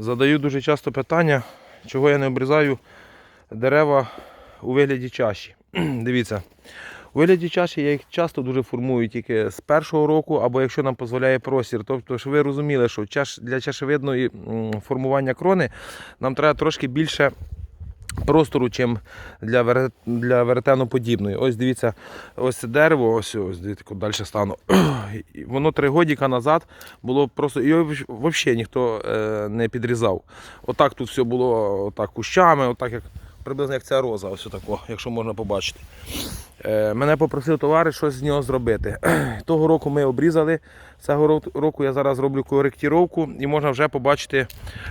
Задаю дуже часто питання, чого я не обрізаю дерева у вигляді чаші. Дивіться, у вигляді чаші я їх часто дуже формую тільки з першого року, або якщо нам дозволяє простір. Тобто, що ви розуміли, що для чашевидної формування крони нам треба трошки більше простору, чим для, вере- для веретеноподібної. Ось дивіться, ось дерево, ось, ось дивіться, далі стану. Воно три годіка назад було просто його взагалі ніхто е, не підрізав. Отак тут все було отак кущами, отак як приблизно як ця роза, ось отако, якщо можна побачити. Е, мене попросив товариш щось з нього зробити. Того року ми обрізали. Цього року я зараз роблю коректіровку і можна вже побачити.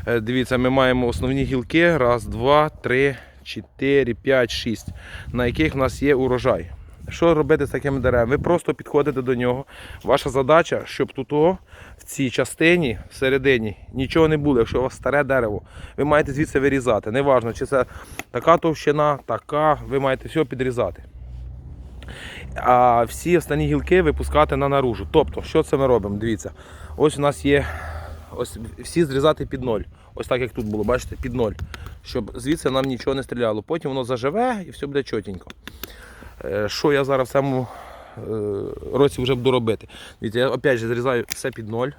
е, Дивіться, ми маємо основні гілки. Раз, два, три, чотири, п'ять, шість, на яких в нас є урожай. Що робити з такими деревами? Ви просто підходите до нього. Ваша задача, щоб тут в цій частині, всередині, нічого не було. Якщо у вас старе дерево, ви маєте звідси вирізати. Неважно, чи це така товщина, така, ви маєте все підрізати а всі останні гілки випускати на наружу. Тобто, що це ми робимо? Дивіться, ось у нас є ось всі зрізати під ноль. Ось так як тут було, бачите, під ноль. Щоб звідси нам нічого не стріляло. Потім воно заживе і все буде чотенько. Е, Що я зараз в цьому е, році вже буду робити? Дивіться, я опять же зрізаю все під ноль.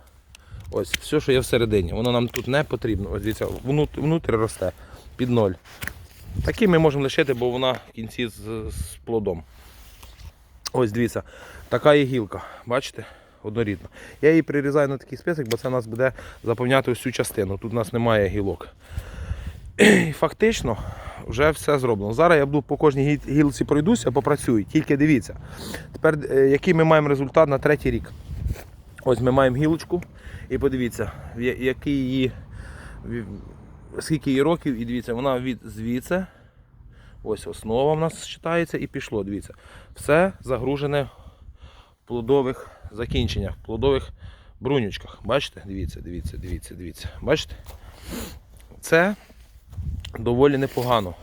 Ось, все, що є всередині, воно нам тут не потрібно. Ось дивіться, внутрі росте під ноль. Такі ми можемо лишити, бо вона в кінці з, з плодом. Ось дивіться, така є гілка, бачите? Однорідна. Я її прирізаю на такий список, бо це нас буде заповняти цю частину. Тут у нас немає гілок. І фактично вже все зроблено. Зараз я буду по кожній гілці пройдуся, попрацюю. Тільки дивіться. Тепер е, який ми маємо результат на третій рік. Ось ми маємо гілочку і подивіться, який її, скільки її років, і дивіться, вона від звідси. Ось основа в нас читається і пішло. Дивіться. Все загружене в плодових закінченнях, в плодових брунючках. Бачите? Дивіться, дивіться, дивіться, дивіться. Бачите? Це доволі непогано.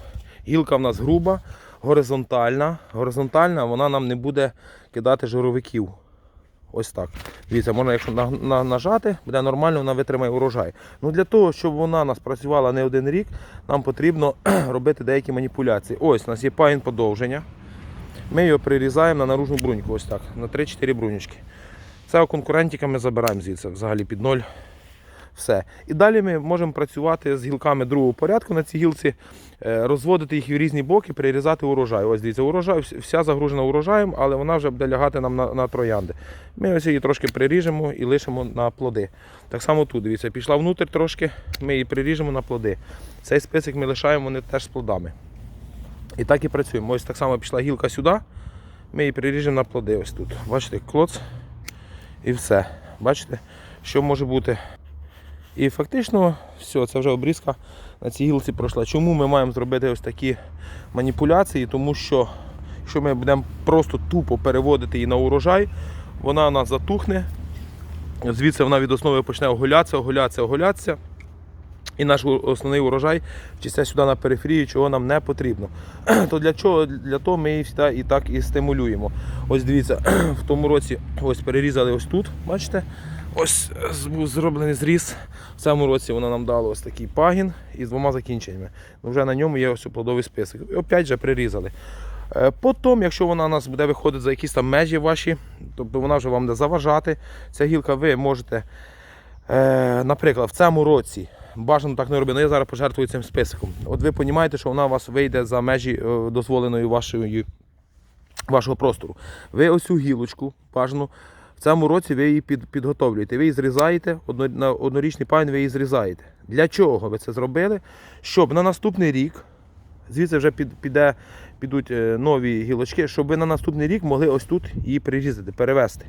Гілка в нас груба, горизонтальна. Горизонтальна, вона нам не буде кидати жировиків. Ось так. Дивіться, можна, якщо на- на- нажати, буде нормально, вона витримає урожай. Ну для того, щоб вона нас працювала не один рік, нам потрібно робити деякі маніпуляції. Ось у нас є пагін подовження. Ми його прирізаємо на наружну бруньку, ось так, на 3-4 брунючки. Це конкурентика ми забираємо звідси взагалі під ноль. Все. І далі ми можемо працювати з гілками другого порядку на цій гілці, е, розводити їх в різні боки, прирізати урожай. Ось дивіться, урожай, вся загружена урожаєм, але вона вже буде лягати нам на, на троянди. Ми ось її трошки приріжемо і лишимо на плоди. Так само тут, дивіться, пішла внутрь трошки, ми її приріжемо на плоди. Цей список ми лишаємо вони теж з плодами. І так і працюємо. Ось так само пішла гілка сюди, ми її приріжемо на плоди. Ось тут. Бачите, клоц і все. Бачите, що може бути. І фактично, все, це вже обрізка на цій гілці пройшла. Чому ми маємо зробити ось такі маніпуляції? Тому що якщо ми будемо просто тупо переводити її на урожай, вона у нас затухне. Звідси вона від основи почне оголятися, оголятися, оголятися. І наш основний урожай вчиться сюди на периферію, чого нам не потрібно. То для чого? Для того ми її і так і стимулюємо. Ось дивіться, в тому році ось перерізали ось тут, бачите? Ось е, був зроблений зріз. В цьому році вона нам дала ось такий пагін із двома закінченнями. Ну, вже на ньому є ось плодовий список. І опять же прирізали. Е, Потім, якщо вона у нас буде виходити за якісь там межі ваші, тобто вона вже вам буде заважати, ця гілка ви можете, е, наприклад, в цьому році бажано так не робити. Ну, я зараз пожертвую цим списком. От ви розумієте, що вона у вас вийде за межі дозволеної вашої, вашого простору. Ви ось цю гілочку бажано. В цьому році ви її під, підготовлюєте. Ви її зрізаєте, одно, на однорічний пайн ви її зрізаєте. Для чого ви це зробили? Щоб на наступний рік, звідси вже під, піде, підуть е, нові гілочки, щоб ви на наступний рік могли ось тут її прирізати, перевести.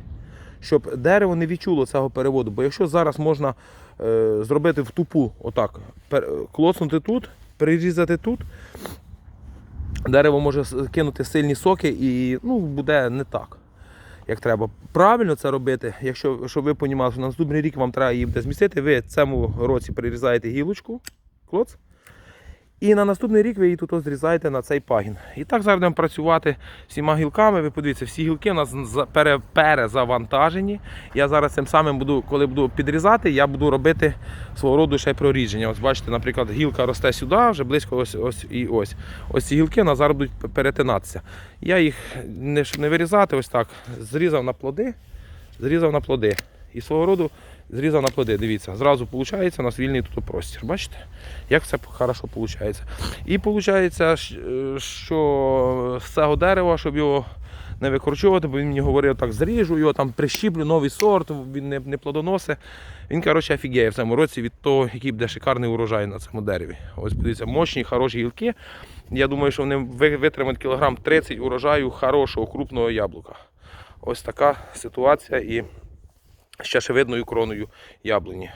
Щоб дерево не відчуло цього переводу. Бо якщо зараз можна е, зробити в тупу, отак, пер, клоцнути тут, прирізати тут, дерево може кинути сильні соки і ну, буде не так, як треба. Правильно це робити, якщо щоб ви розуміли, що на наступний рік вам треба її буде змістити, ви цьому році прирізаєте гілочку, клоц, І на наступний рік ви її тут зрізаєте на цей пагін. І так зараз будемо працювати всіма гілками. Ви подивіться, всі гілки у нас перезавантажені. Я зараз цим самим буду, коли буду підрізати, я буду робити свого роду ще й прорідження. Ось бачите, наприклад, гілка росте сюди, вже близько ось, ось і ось. Ось ці гілки у нас зараз будуть перетинатися. Я їх не, не вирізати, ось так. Зрізав на плоди, зрізав на плоди. І свого роду зрізав на плоди. Дивіться, зразу виходить у нас вільний тут простір. Бачите? Як все хорошо виходить. І виходить, що з цього дерева, щоб його не викорчовувати, бо він мені говорив, так зріжу його, там прищіплю новий сорт, він не, не плодоносить. Він, коротше, офігеє в цьому році від того, який буде шикарний урожай на цьому дереві. Ось подивіться, мощні, хороші гілки. Я думаю, що вони витримають кілограм 30 урожаю хорошого крупного яблука. Ось така ситуація і з чашевидною кроною яблуні.